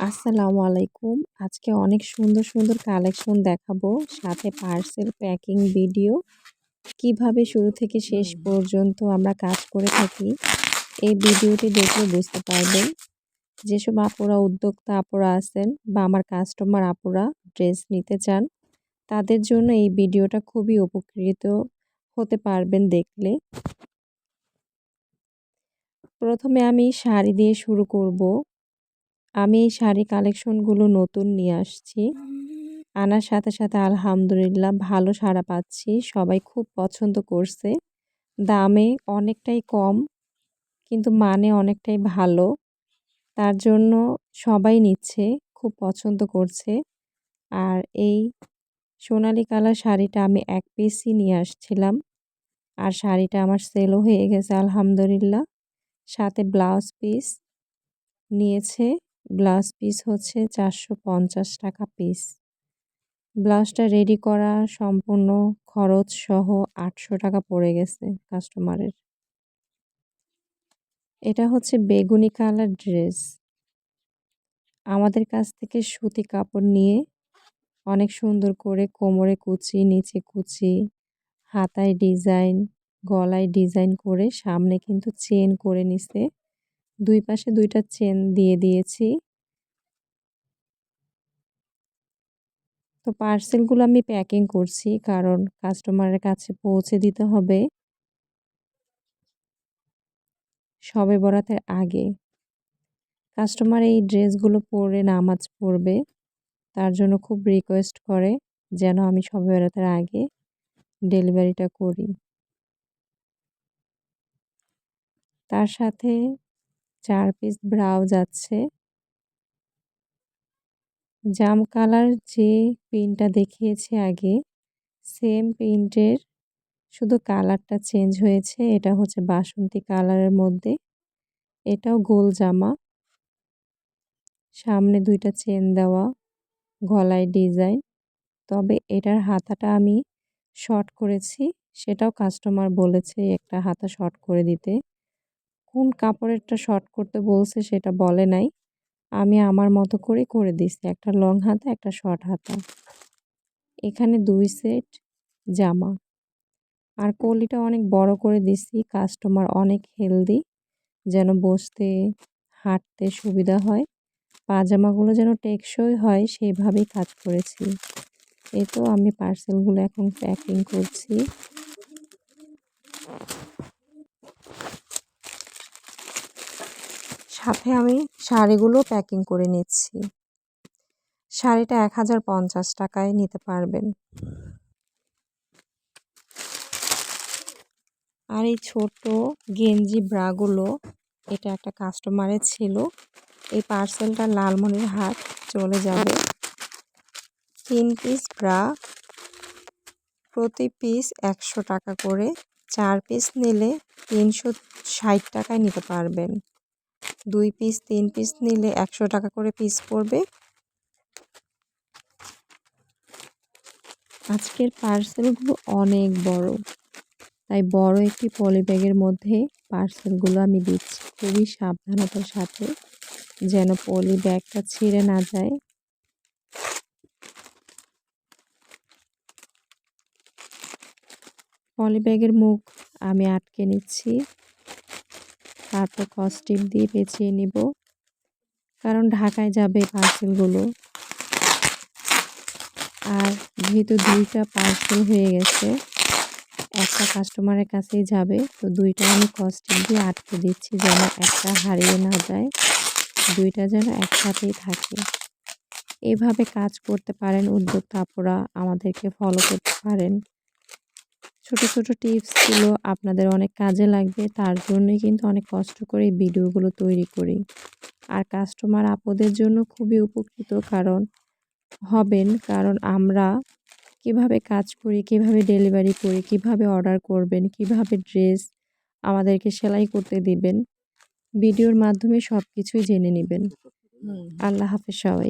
আসসালামু আলাইকুম। আজকে অনেক সুন্দর, সুন্দর কালেকশন দেখাবো। সাথে পার্সেল প্যাকিং ভিডিও। কীভাবে শুরু থেকে শেষ পর্যন্ত আমরা কাজ করে থাকি, এই ভিডিওটি দেখলে বুঝতে পারবেন। যেসব আপুরা উদ্যোক্তা আপুরা আছেন বা আমার কাস্টমার আপুরা ড্রেস নিতে চান, তাদের জন্য এই ভিডিওটা খুবই উপকৃত হতে পারবেন দেখলে। প্রথমে আমি শাড়ি দিয়ে শুরু করব। আমি এই শাড়ি কালেকশনগুলো নতুন নিয়ে আসছি। আনার সাথে সাথে আলহামদুলিল্লাহ ভালো সাড়া পাচ্ছি। সবাই খুব পছন্দ করছে। দামে অনেকটাই কম কিন্তু মানে অনেকটাই ভালো। তার জন্য সবাই নিচ্ছে, খুব পছন্দ করছে। আর এই সোনালি কালার শাড়িটা আমি এক পিসই নিয়ে আসছিলাম। আর শাড়িটা আমার সেলও হয়ে গেছে আলহামদুলিল্লাহ। সাথে ব্লাউজ পিস নিয়েছে ব্লাউজ পিস হচ্ছে চারশো পঞ্চাশ টাকা পিস। ব্লাউজটা রেডি করা সম্পূর্ণ খরচ সহ আটশো টাকা পড়ে গেছে কাস্টমারের এটা হচ্ছে বেগুনি কালার ড্রেস আমাদের কাছ থেকে সুতি কাপড় নিয়ে অনেক সুন্দর করে কোমরে কুচি নিচে কুচি হাতায় ডিজাইন গলায় ডিজাইন করে সামনে কিন্তু চেন করে নিছে। দুই পাশে দুইটা চেন দিয়ে দিয়েছি। তো পার্সেলগুলো আমি প্যাকিং করছি, কারণ কাস্টমারের কাছে পৌঁছে দিতে হবে। সবে বরাতের আগে। কাস্টমার এই ড্রেসগুলো পরে নামাজ পড়বে, তার জন্য খুব রিকোয়েস্ট করে যেন আমি সবে বরাতের আগে ডেলিভারিটা করি। তার সাথে চার পিস ব্রাউজ আছে। জাম কালার যে প্রিন্টটা দেখিয়েছি আগে, সেম প্রিন্টের শুধু কালারটা চেঞ্জ হয়েছে, এটা হচ্ছে বাসন্তী কালারের মধ্যে। এটাও গোল জামা। সামনে দুইটা চেন দেওয়া, গলায় ডিজাইন। তবে এটার হাতাটা আমি শর্ট করেছি, সেটাও কাস্টমার বলেছে একটা হাতা শর্ট করে দিতে। কোন কাপড়েরটা শর্ট করতে বলছে সেটা বলে নাই। আমি আমার মতো করে করে দিছি একটা লং হাতা, একটা শর্ট হাতা। এখানে দুই সেট জামা। আর কলিটা অনেক বড় করে দিছি কাস্টমার অনেক হেলদি, যেন বসতে, হাঁটতে সুবিধা হয়। পাজামাগুলো যেন টেকসই হয় সেইভাবেই কাজ করেছি। এই তো আমি পার্সেলগুলো এখন প্যাকিং করছি। সাথে আমি শাড়িগুলো প্যাকিং করে নিচ্ছি। শাড়িটা এক হাজার পঞ্চাশ টাকায় নিতে পারবেন। আর এই ছোট গেঞ্জি ব্রাগুলো, এটা একটা কাস্টমারের ছিল। এই পার্সেলটা লালমনির হাট চলে যাবে। তিন পিস ব্রা প্রতি পিস একশো টাকা করে। চার পিস নিলে তিনশো ষাট টাকায় নিতে পারবেন। দুই পিস তিন পিস নিলে একশো টাকা করে পিস পড়বে। আজকের পার্সেলগুলো অনেক বড়, তাই বড় একটি পলি ব্যাগের মধ্যে পার্সেলগুলো আমি দিচ্ছি। খুবই সাবধানতার সাথে যেন পলি ব্যাগটা ছিঁড়ে না যায়। পলি ব্যাগের মুখ আমি আটকে নিচ্ছি। তারপর কস্টিপ দিয়ে পেঁচিয়ে নিব। কারণ ঢাকায় যাবে পার্সেলগুলো আর যেহেতু দুইটা পার্সেল হয়ে গেছে, একটা কাস্টমারের কাছেই যাবে। তো দুইটা আমি কস্টিপ দিয়ে আটকে দিচ্ছি যেন একটা হারিয়ে না যায়, দুইটা যেন একসাথেই থাকে। এভাবে কাজ করতে পারেন উদ্যোক্তা আপুরা আমাদেরকে ফলো করতে পারেন। ছোট ছোট টিপসগুলো আপনাদের অনেক কাজে লাগবে। তার জন্যই কিন্তু অনেক কষ্ট করে এই ভিডিওগুলো তৈরি করি। আর কাস্টমার আপদের জন্য খুবই উপকৃত কারণ হবেন কারণ আমরা কীভাবে কাজ করি কীভাবে ডেলিভারি করি কীভাবে অর্ডার করবেন কীভাবে ড্রেস আমাদেরকে সেলাই করতে দিবেন ভিডিওর মাধ্যমে সব কিছুই জেনে নেবেন। আল্লাহ হাফেজ সবাই